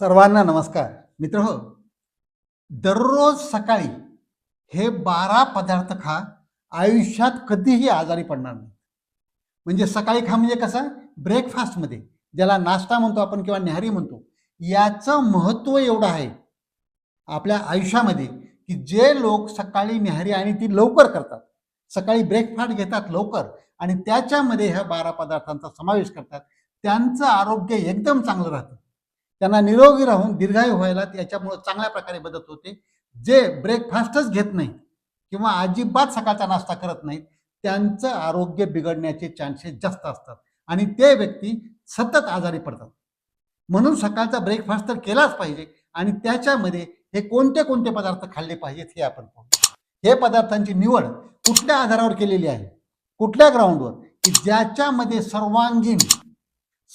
सर्वांना नमस्कार. मित्र हो दररोज सकाळी हे बारा पदार्थ खा आयुष्यात कधीही आजारी पडणार नाही. म्हणजे सकाळी खा म्हणजे कसं ब्रेकफास्टमध्ये ज्याला नाश्ता म्हणतो आपण किंवा न्याहारी म्हणतो याचं महत्त्व एवढं आहे आपल्या आयुष्यामध्ये की जे लोक सकाळी न्याहारी आणि ती लवकर करतात. सकाळी ब्रेकफास्ट घेतात लवकर आणि त्याच्यामध्ये ह्या बारा पदार्थांचा समावेश करतात. त्यांचं आरोग्य एकदम चांगलं राहतं. त्यांना निरोगी राहून दीर्घायू व्हायला याच्यामुळे चांगल्या प्रकारे मदत होते. जे ब्रेकफास्टच घेत नाहीत किंवा अजिबात सकाळचा नाश्ता करत नाहीत त्यांचं आरोग्य बिघडण्याचे चान्सेस जास्त असतात. आणि ते व्यक्ती सतत आजारी पडतात. म्हणून सकाळचा ब्रेकफास्ट तर केलाच पाहिजे आणि त्याच्यामध्ये हे कोणते कोणते पदार्थ खाल्ले पाहिजेत हे आपण पाहू. हे पदार्थांची निवड कुठल्या आधारावर केलेली आहे? कुठल्या ग्राउंडवर की ज्याच्यामध्ये सर्वांगीण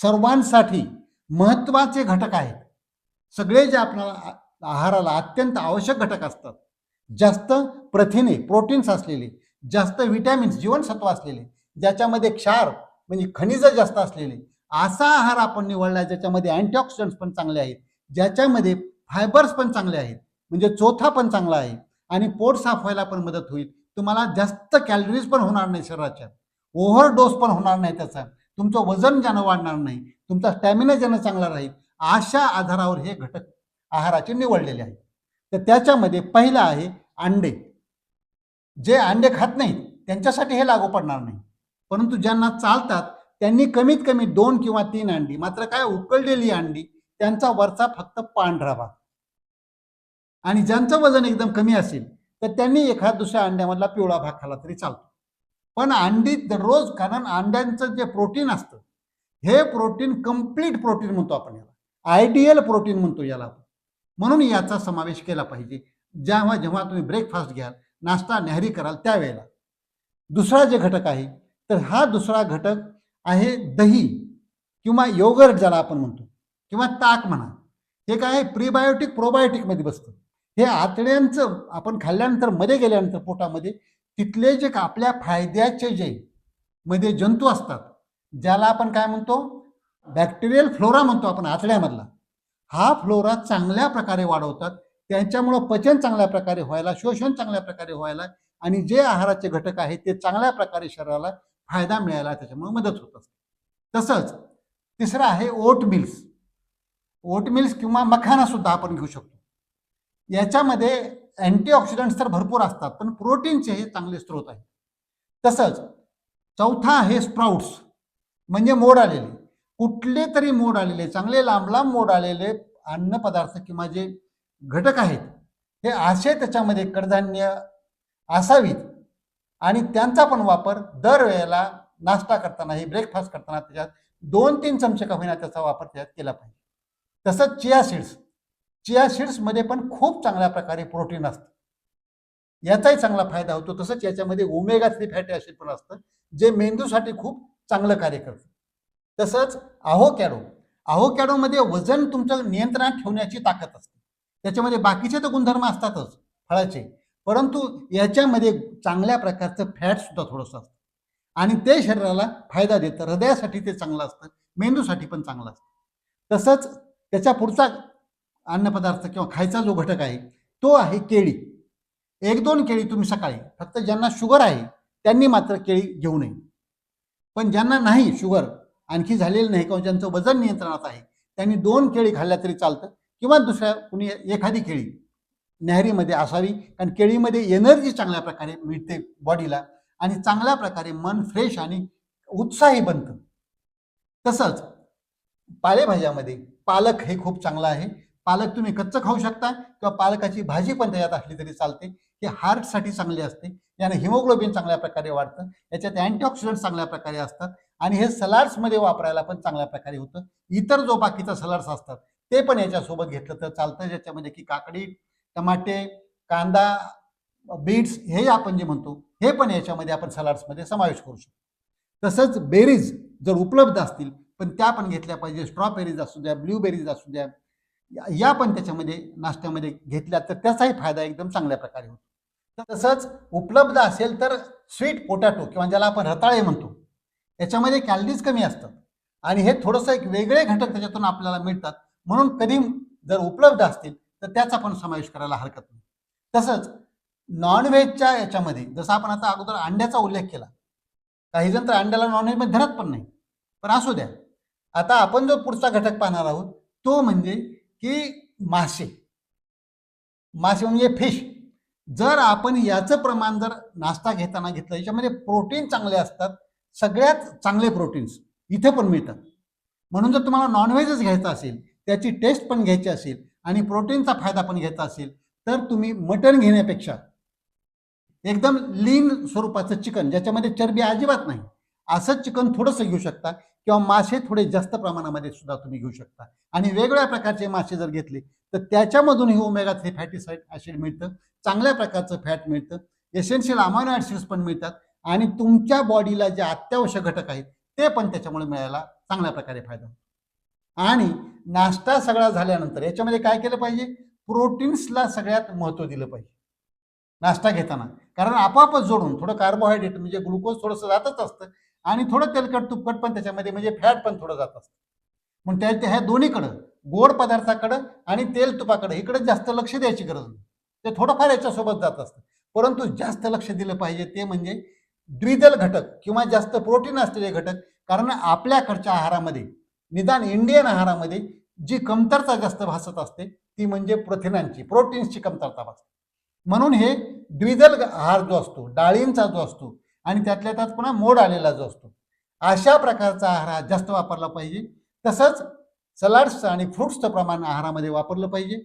सर्वांसाठी महत्त्वाचे घटक आहेत. सगळे जे आपल्याला आहाराला अत्यंत आवश्यक घटक असतात. जास्त प्रथिने प्रोटीन्स असलेले जास्त व्हिटॅमिन्स जीवनसत्व असलेले ज्याच्यामध्ये क्षार म्हणजे खनिज जास्त असलेले असा आहार आपण निवडला ज्याच्यामध्ये अँटीऑक्सिडंट्स पण चांगले आहेत ज्याच्यामध्ये फायबर्स पण चांगले आहेत म्हणजे चोथा पण चांगला आहे आणि पोट साफ व्हायला पण मदत होईल. तुम्हाला जास्त कॅलरीज पण होणार नाही शरीराच्या. ओव्हर डोस पण होणार नाही त्याचा. तुमचं वजन ज्यानं वाढणार नाही तुमचा स्टॅमिना ज्यानं चांगला राहील अशा आधारावर हे घटक आहाराचे निवडलेले आहेत. तर त्याच्यामध्ये पहिलं आहे अंडे. जे अंडे खात नाहीत त्यांच्यासाठी हे लागू पडणार नाही. परंतु ज्यांना चालतात त्यांनी कमीत कमी दोन किंवा तीन अंडी मात्र काय उकळलेली अंडी त्यांचा वरचा फक्त पांढरा भाग. आणि ज्यांचं वजन एकदम कमी असेल तर त्यांनी एखाद दुसऱ्या अंड्यामधला पिवळा भाग खाला तरी चालतो. पण अंडी दररोज कारण अंड्यांचं जे प्रोटीन असतं हे प्रोटीन कंप्लीट प्रोटीन म्हणतो आपण याला. आयडियल प्रोटीन म्हणतो याला आपण. म्हणून याचा समावेश केला पाहिजे. जेव्हा जेव्हा तुम्ही ब्रेकफास्ट घ्याल नाश्ता न्याहारी कराल त्यावेळेला. दुसरा जे घटक आहे तर हा दुसरा घटक आहे दही किंवा योगर्ट ज्याला आपण म्हणतो किंवा ताक म्हणा. हे काय आहे? प्रीबायोटिक प्रोबायोटिकमध्ये बसतं. हे आतड्यांचं आपण खाल्ल्यानंतरमध्ये गेल्यानंतर पोटामध्ये तिथले जे का आपल्या फायद्याचे जे मध्ये जंतू असतात ज्याला आपण काय म्हणतो? बॅक्टेरियल फ्लोरा म्हणतो आपण आतड्यामधला. हा फ्लोरा चांगल्या प्रकारे वाढवतात. त्यांच्यामुळं पचन चांगल्या प्रकारे व्हायला शोषण चांगल्या प्रकारे व्हायला आणि जे आहाराचे घटक आहेत ते चांगल्या प्रकारे शरीराला फायदा मिळायला त्याच्यामुळे मदत होत असते. तसंच तिसरं आहे ओट मिल्स ओट मिल्स किंवा मखाना सुद्धा आपण घेऊ शकतो. याच्यामध्ये अँटीऑक्सिडंट्स तर भरपूर असतात पण प्रोटीनचे हे चांगले स्रोत आहेत. तसंच चौथा आहे स्प्राउट्स म्हणजे मोड आलेले. कुठले तरी मोड आलेले चांगले लांब लांब मोड आलेले अन्न पदार्थ किंवा जे घटक आहेत हे असे त्याच्यामध्ये कडधान्य असावीत आणि त्यांचा पण वापर दरवेळेला नाश्ता करताना हे ब्रेकफास्ट करताना त्याच्यात दोन तीन चमचे का होईना त्याचा वापर त्याच्यात केला पाहिजे. तसंच चिया सीड्स चिया सीड्समध्ये पण खूप चांगल्या प्रकारे प्रोटीन असतं. याचाही चांगला फायदा होतो. तसंच याच्यामध्ये ओमेगा थ्री फॅटी ॲसिड पण असतं जे मेंदूसाठी खूप चांगलं कार्य करतं. तसंच आहोकॅडो आहोकॅडोमध्ये वजन तुमचं नियंत्रणात ठेवण्याची ताकद असते. त्याच्यामध्ये बाकीचे तर गुणधर्म असतातच फळाचे. परंतु याच्यामध्ये चांगल्या प्रकारचं फॅटसुद्धा थोडंसं असतं. आणि ते शरीराला फायदा देतं. हृदयासाठी ते चांगलं असतं. मेंदूसाठी पण चांगलं असतं. तसंच त्याच्या पुढचा अन्नपदार्थ किंवा खायचा जो घटक आहे तो आहे केळी. एक दोन केळी तुम्ही सकाळी फक्त ज्यांना शुगर आहे त्यांनी मात्र केळी घेऊ नये. पण ज्यांना नाही शुगर आणखी झालेलं नाही किंवा ज्यांचं वजन नियंत्रणात आहे त्यांनी दोन केळी खाल्ल्या तरी चालतं. किंवा दुसऱ्या कुणी एखादी केळी न्याहरीमध्ये असावी कारण केळीमध्ये एनर्जी चांगल्या प्रकारे मिळते बॉडीला आणि चांगल्या प्रकारे मन फ्रेश आणि उत्साही बनतं. तसंच पालेभाज्यामध्ये पालक हे खूप चांगलं आहे. पालक तुम्ही कच्चं खाऊ शकता किंवा पालकाची भाजी पण त्याच्यात असली तरी चालते. हे हार्टसाठी चांगली असते. याने हिमोग्लोबिन चांगल्या प्रकारे वाढतं. याच्यात अँटीऑक्सिडंट चांगल्या प्रकारे असतात. आणि हे सलाड्समध्ये वापरायला पण चांगल्या प्रकारे होतं. इतर जो बाकीचा सलाड्स असतात ते पण याच्यासोबत घेतलं तर चालतं. ज्याच्यामध्ये की काकडी टमाटे कांदा बीट्स हे आपण जे म्हणतो हे पण याच्यामध्ये आपण सलाड्समध्ये समावेश करू शकतो. तसंच बेरीज जर उपलब्ध असतील पण त्या पण घेतल्या पाहिजे. स्ट्रॉबेरीज असू द्या ब्ल्यूबेरीज असू द्या या- या पण त्याच्यामध्ये नाश्त्यामध्ये घेतल्या तर त्याचाही फायदा एकदम चांगल्या प्रकारे होतो. तसंच उपलब्ध असेल तर स्वीट पोटॅटो किंवा ज्याला आपण रताळे म्हणतो याच्यामध्ये कॅलरीज कमी असतात. आणि हे थोडंसं एक वेगळे घटक त्याच्यातून आपल्याला मिळतात. म्हणून कधी जर उपलब्ध असतील तर त्याचा पण समावेश करायला हरकत नाही. तसंच नॉनव्हेजच्या याच्यामध्ये जसं आपण आता अगोदर अंड्याचा उल्लेख केला. काही जण तर अंड्याला नॉनव्हेजमध्ये धरत पण नाही. पण असू द्या. आता आपण जो पुढचा घटक पाहणार आहोत तो म्हणजे की मासे. मासे म्हणजे फिश जर आपण याचं प्रमाण जर नाश्ता घेताना घेतलं याच्यामध्ये प्रोटीन चांगले असतात. सगळ्यात चांगले प्रोटीन्स इथे पण मिळतात. म्हणून जर तुम्हाला नॉनव्हेजच घ्यायचं असेल त्याची टेस्ट पण घ्यायची असेल आणि प्रोटीनचा फायदा पण घ्यायचा असेल तर तुम्ही मटण घेण्यापेक्षा एकदम लीन स्वरूपाचं चिकन ज्याच्यामध्ये चरबी अजिबात नाही असं चिकन थोडंसं घेऊ शकता. किंवा मासे थोडे जास्त प्रमाणामध्ये सुद्धा तुम्ही घेऊ शकता. आणि वेगवेगळ्या प्रकारचे मासे जर घेतले तर त्याच्यामधूनही omega three fatty side acid मिळतं चांगल्या प्रकारचं फॅट मिळतं एसेन्शियल अमायनो ॲसिड्स पण मिळतात आणि तुमच्या बॉडीला जे अत्यावश्यक घटक आहेत ते पण त्याच्यामुळे मिळायला चांगल्या प्रकारे फायदा होतो. आणि नाश्ता सगळा झाल्यानंतर याच्यामध्ये काय केलं पाहिजे? प्रोटीन्सला सगळ्यात महत्त्व दिलं पाहिजे. नाश्ता घेताना. कारण आपापच जोडून थोडं कार्बोहायड्रेट म्हणजे ग्लुकोज थोडंसं जातच असतं. आणि थोडं तेलकट तुपकट पण त्याच्यामध्ये म्हणजे फॅट पण थोडं जात असतं. मग त्या त्या ह्या दोन्हीकडं गोड पदार्थाकडं आणि तेल तुपाकडं इकडे जास्त लक्ष द्यायची गरज नाही. ते थोडंफार याच्यासोबत जात असतं. परंतु जास्त लक्ष दिलं पाहिजे ते म्हणजे द्विदल घटक किंवा जास्त प्रोटीन असलेले घटक. कारण आपल्याकडच्या आहारामध्ये निदान इंडियन आहारामध्ये जी कमतरता जास्त भासत असते ती म्हणजे प्रथिनांची प्रोटीन्सची कमतरता भासते. म्हणून हे द्विदल आहार जो असतो डाळींचा जो असतो आणि त्यातल्या त्यात पुन्हा मोड आलेला जो असतो. अशा प्रकारचा आहार हा जास्त वापरला पाहिजे. तसंच सलाड्सचं आणि फ्रुट्सचं प्रमाण आहारामध्ये वापरलं पाहिजे.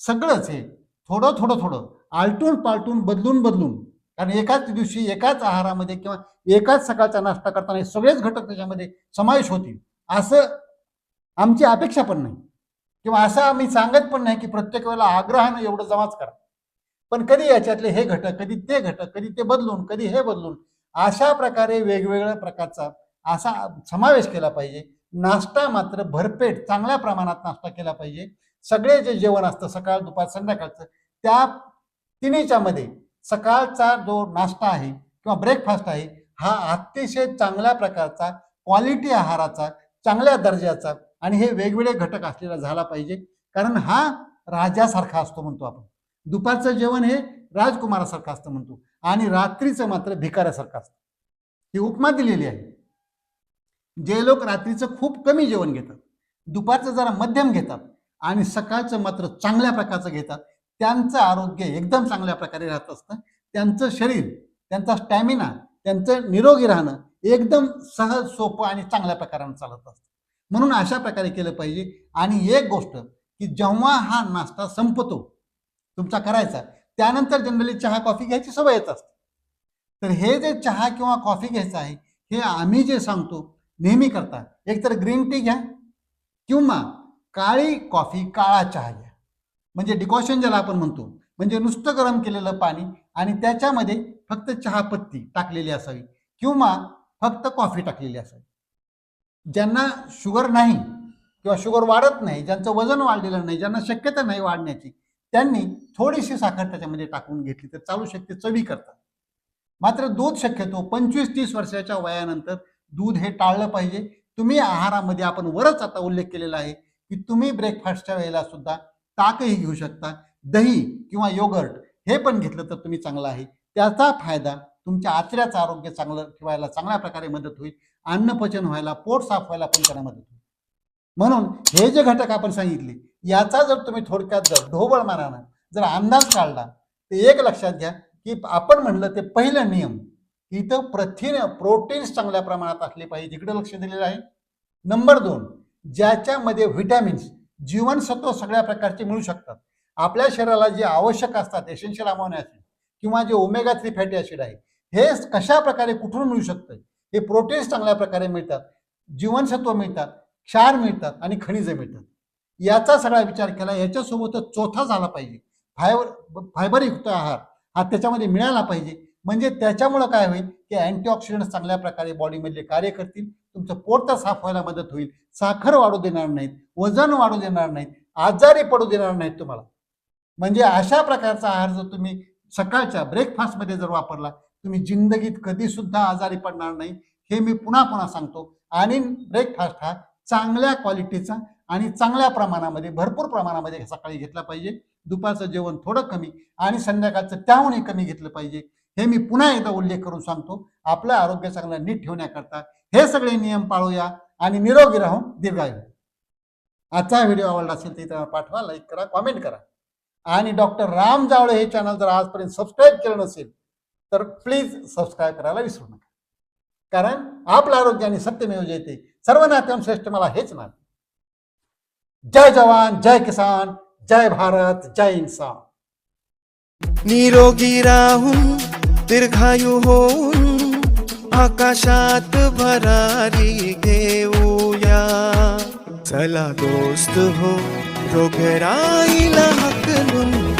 सगळंच हे थोडं थोडं थोडं आलटून पालटून बदलून बदलून कारण एकाच दिवशी एकाच आहारामध्ये किंवा एकाच सकाळचा नाश्ता करताना हे सगळेच घटक त्याच्यामध्ये समावेश होतील. असं आमची अपेक्षा पण नाही. किंवा असं आम्ही सांगत पण नाही की प्रत्येक वेळेला आग्रहानं एवढं जमाच करा. पण कधी याच्यातले हे घटक कधी ते घटक कधी ते बदलून कधी हे बदलून अशा प्रकारे वेगवेगळ्या प्रकारचा असा समावेश केला पाहिजे. नाश्ता मात्र भरपेट चांगल्या प्रमाणात नाश्ता केला पाहिजे. सगळे जे जेवण असतं सकाळ दुपार संध्याकाळचं त्या तिन्हीच्या मध्ये सकाळचा जो नाश्ता आहे किंवा ब्रेकफास्ट आहे हा अतिशय चांगल्या प्रकारचा क्वालिटी आहाराचा चांगल्या दर्जाचा आणि हे वेगवेगळे घटक असलेला झाला पाहिजे. कारण हा राजासारखा असतो म्हणतो आपण. दुपारचं जेवण हे राजकुमारासारखं असतं म्हणतो. आणि रात्रीचं मात्र भिकाऱ्यासारखं असतं. ही उपमा दिलेली आहे. जे लोक रात्रीचं खूप कमी जेवण घेतात दुपारचं जरा मध्यम घेतात आणि सकाळचं मात्र चांगल्या प्रकारचं घेतात त्यांचं आरोग्य एकदम चांगल्या प्रकारे राहत असतं. त्यांचं शरीर त्यांचा स्टॅमिना त्यांचं निरोगी राहणं एकदम सहज सोपं आणि चांगल्या प्रकारानं चालत असतं. म्हणून अशा प्रकारे केलं पाहिजे. आणि एक गोष्ट की जेव्हा हा नाश्ता संपतो तुमचा करायचा त्यानंतर जनरली चहा कॉफी घ्यायची सवय येत असते. तर हे जे चहा किंवा कॉफी घ्यायचं आहे हे आम्ही जे सांगतो नेहमी करता. एकतर ग्रीन टी घ्या किंवा काळी कॉफी काळा चहा घ्या. म्हणजे डिकॉशन ज्याला आपण म्हणतो म्हणजे नुसतं गरम केलेलं पाणी आणि त्याच्यामध्ये फक्त चहापत्ती टाकलेली असावी किंवा फक्त कॉफी टाकलेली असावी. ज्यांना शुगर नाही किंवा शुगर वाढत नाही ज्यांचं वजन वाढलेलं नाही ज्यांना शक्यता नाही वाढण्याची त्यांनी थोडीशी साखर त्याच्यामध्ये टाकून घेतली तर चालू शकते चवी करतात. मात्र दूध शक्यतो पंचवीस तीस वर्षाच्या वयानंतर दूध हे टाळलं पाहिजे. तुम्ही आहारामध्ये आपण वरच आता उल्लेख केलेला आहे की तुम्ही ब्रेकफास्टच्या वेळेला सुद्धा ताकही घेऊ शकता. दही किंवा योगर्ट हे पण घेतलं तर तुम्ही चांगलं आहे. त्याचा फायदा तुमच्या आचऱ्याचं आरोग्य चांगलं ठेवायला चांगल्या प्रकारे मदत होईल. अन्नपचन व्हायला पोट साफ व्हायला पण त्याला मदत होईल. म्हणून हे जे घटक आपण सांगितले याचा जर तुम्ही थोडक्यात जर ढोबळ मानानं जर अंदाज काढला तर एक लक्षात घ्या की आपण म्हणलं ते पहिलं नियम इथं प्रथिन प्रोटीन्स चांगल्या प्रमाणात असले पाहिजे. तिकडे लक्ष दिलेलं आहे. नंबर दोन ज्याच्यामध्ये व्हिटॅमिन्स जीवनसत्व सगळ्या प्रकारचे मिळू शकतात. आपल्या शरीराला जे आवश्यक असतात एसेन्शियल अमाउंट ऍसिड किंवा जे ओमेगा थ्री फॅटी ॲसिड आहे हे कशा प्रकारे कुठून मिळू शकतं? हे प्रोटीन्स चांगल्या प्रकारे मिळतात जीवनसत्व मिळतात क्षार मिळतात आणि खनिजं मिळतात. याचा सगळा विचार केला. याच्यासोबतच चौथा झाला पाहिजे. फायबर फायबरयुक्त आहार हा त्याच्यामध्ये मिळाला पाहिजे. म्हणजे त्याच्यामुळं काय होईल? की अँटीऑक्सिडंट चांगल्या प्रकारे बॉडीमधले कार्य करतील. तुमचं पोट तर साफ व्हायला मदत होईल. साखर वाढू देणार नाहीत. वजन वाढू देणार नाहीत. आजारी पडू देणार नाहीत तुम्हाला. म्हणजे अशा प्रकारचा आहार जर तुम्ही सकाळच्या ब्रेकफास्टमध्ये जर वापरला तुम्ही जिंदगीत कधी सुद्धा आजारी पडणार नाही. हे मी पुन्हा पुन्हा सांगतो. आणि ब्रेकफास्ट हा चांगल्या क्वालिटीचा आणि चांगल्या प्रमाणामध्ये भरपूर प्रमाणामध्ये सकाळी घेतला पाहिजे. दुपारचं जेवण थोडं कमी आणि संध्याकाळचं त्याहूनही कमी घेतलं पाहिजे. हे मी पुन्हा एकदा उल्लेख करून सांगतो. आपलं आरोग्य चांगलं नीट ठेवण्याकरता हे सगळे नियम पाळूया आणि निरोगी राहून दीर्घायू. आजचा व्हिडिओ आवडला असेल तर पाठवा लाईक करा कॉमेंट करा. आणि डॉक्टर राम जावळे हे चॅनल जर आजपर्यंत सबस्क्राईब केलं नसेल तर प्लीज सबस्क्राईब करायला विसरू नका. कारण आपलं आरोग्य आणि सत्यमेव जयते. सर्व नात्यां श्रेष्ठ मला हेच नात जय जवान जय किसान जय भारत जय इन्सान निरोगी राहून दीर्घायू होऊन आकाशात भरारी घेऊया। चला दोस्त हो रोगराईला हकलून देऊ